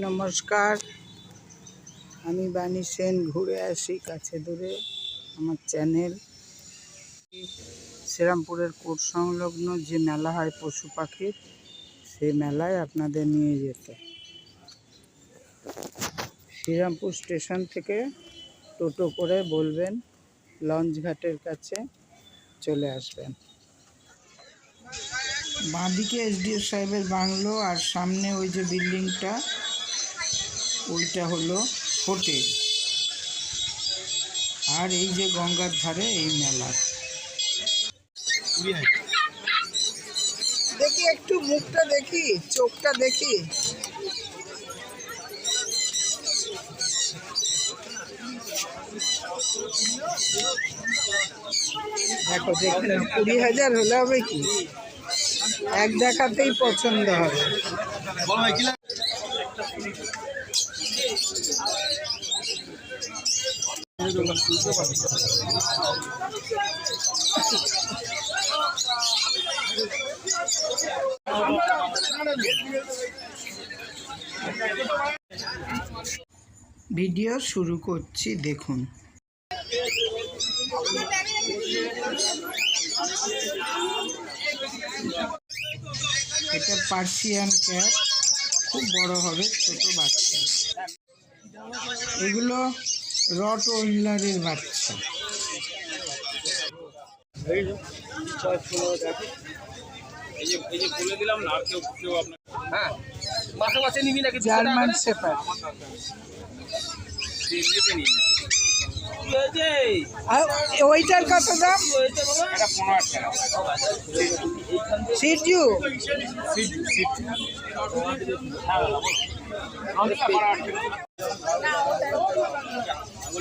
নমস্কার। আমি বাণী সেন, ঘুরে আসি কাছে দূরে আমার চ্যানেল। শ্রীরামপুরের কোট সংলগ্ন যে মেলা হয় পশু পাখির সেই মেলায় আপনাদের নিয়ে যেতে। শ্রীরামপুর স্টেশন থেকে টোটো করে বলবেন, লঞ্চ ঘাটের কাছে চলে আসবেন। বাঁদিকে এসডিও সাহেবের বাংলো আর সামনে ওই যে বিল্ডিংটা ওইটা হলো হোটেল। আর এই যে গঙ্গার ধারে এই মেলা। দেখি, একটু মুখটা দেখি, চোখটা দেখি। দেখো দেখে কুড়ি হাজার হলে হবে কি? এক দেখাতেই পছন্দ হবে। ভিডিও শুরু করছি দেখুন। এটা পার্সিয়ান ক্যাট খুব বড় হবে ছোট বাচ্চা। এগুলো রট ওইলারের বাচ্চা। এই যে এই যে বলে দিলাম না আর কেউ কেউ আপনার হ্যাঁ জার্মান ওইটার কত দাম হয়েছে টাকা হাই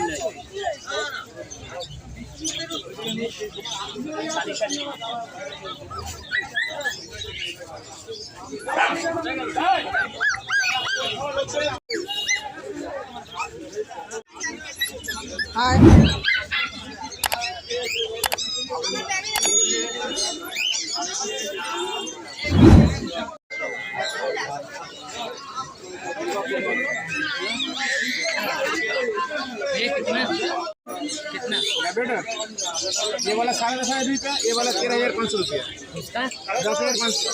ये वाला साढ़े दस हजार रुपया ये वाला तेरह हजार पाँच सौ रुपया दस हजार पाँच सौ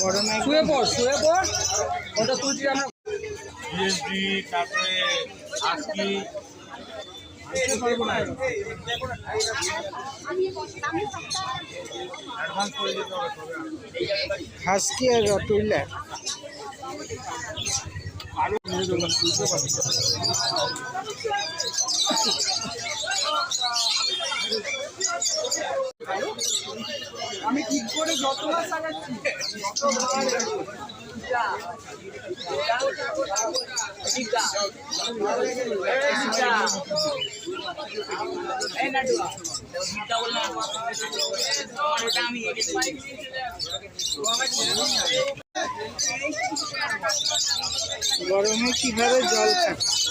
গরমে শুয়ে পড় শুয়ে পড় ওটা তুলছি আমরা জিএসডি তারপরে আজকি হাসকি আর দেবো আমি ঠিক করে যত মাস লাগাচ্ছি গরমে কীভাবে জল খাচ্ছে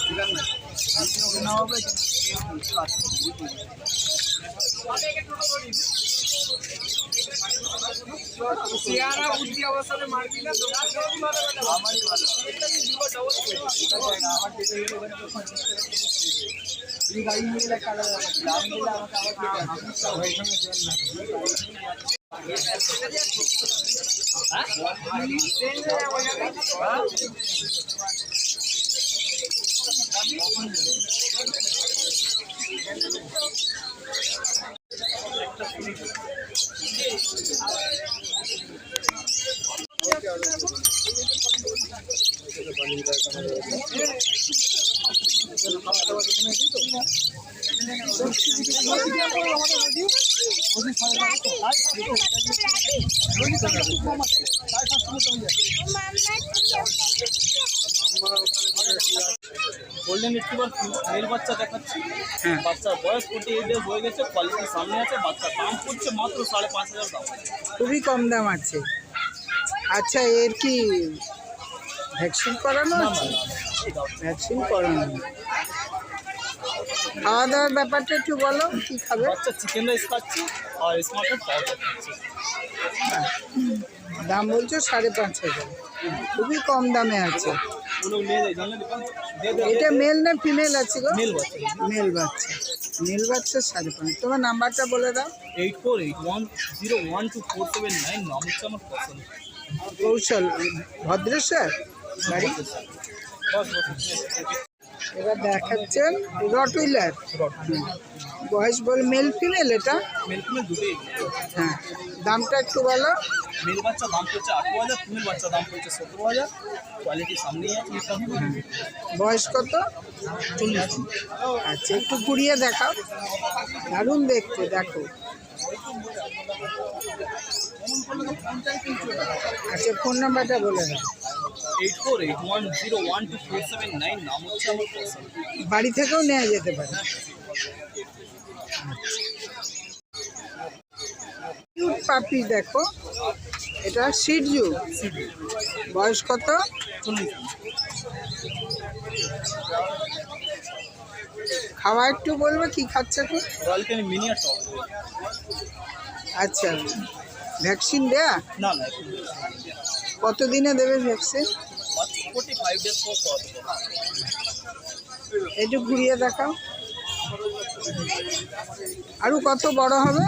চেয়ারা বুদ্ধি অবস্থানে মারবি না আমারই গোল্ডেন রিট্রিভার মেল বাচ্চা দেখাচ্ছি হ্যাঁ। বাচ্চার বয়স হয়ে গেছে সামনে আছে বাচ্চার দাম পড়ছে মাত্র সাড়ে পাঁচ হাজার দাম খুবই কম দাম আছে আচ্ছা এর কি ভ্যাকসিন করানো আছে। ভ্যাকসিন করানো। খাওয়া দাওয়ার ব্যাপারটা একটু বলো কি খাবে? বাচ্চা চিকেন রাইস খাচ্ছে আর স্মার্টের পাউডার দাম বলছো সাড়ে পাঁচ হাজার। খুবই কম দামে আছে। এটা মেল না ফিমেল আছে গো? মেল বাচ্চা। মেল বাচ্চা। সাড়ে পাঁচ তোমার নাম্বারটা বলে দাও। Eight four eight one zero one two four seven nine হচ্ছে আমার পছন্দ কৌশল। ভদ্রেশ্বর? বাড়ি? এবার দেখাচ্ছেন রটুইলার বয়স বল মেল ফিমেল এটা? মেল ফিমেল দুটোই। হ্যাঁ দামটা একটু বলো। মেল বাচ্চা দাম পড়ছে আঠেরো হাজার ফিমেল বাচ্চা দাম পড়ছে সতেরো হাজার। কোয়ালিটি সামনেই আছে বয়স কত? চল্লিশ। আচ্ছা একটু ঘুরিয়ে দেখাও। দারুণ দেখতে দেখো। আচ্ছা ফোন নাম্বারটা বলে দাও। Eight four eight one zero one two four seven nine নাম হচ্ছে আমার বাড়ি থেকেও নেওয়া যেতে পারে। কিউট পাপি দেখো। এটা সিটজু বয়স কত? খাওয়া একটু বলব কি খাচ্ছে আচ্ছা ভ্যাকসিন দেয়া? না না এখন কতদিনে দেবে ভ্যাকসিন একটু ঘুরিয়ে দেখাও। আরও কত বড় হবে?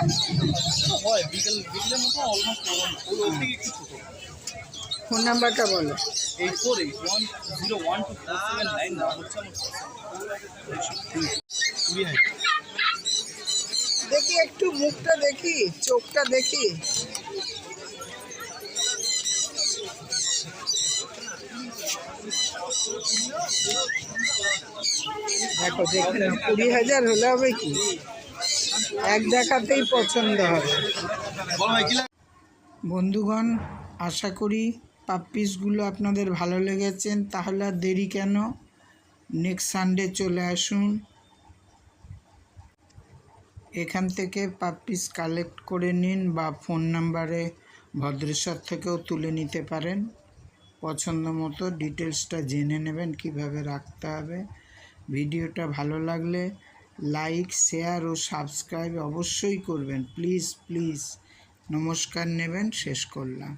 ফোন নাম্বারটা বলো। দেখি একটু মুখটা দেখি চোখটা দেখি। দেখো কুড়ি হাজার হলে হবে কি? এক দেখাতেই পছন্দ হবে। বন্ধুগণ, আশা করি পাপ্পিসগুলো আপনাদের ভালো লেগেছেন। তাহলে আর দেরি কেন? নেক্সট সানডে চলে আসুন। এখান থেকে পাপ্পিস কালেক্ট করে নিন বা ফোন নাম্বারে ভদ্রেশ্বর থেকেও তুলে নিতে পারেন। পছন্দ মতো ডিটেলসটা জেনে নেবেন, কীভাবে রাখতে হবে। ভিডিওটা ভালো লাগলে লাইক, শেয়ার ও সাবস্ক্রাইব অবশ্যই করবেন। Please please. নমস্কার নেবেন, শেষ করলাম।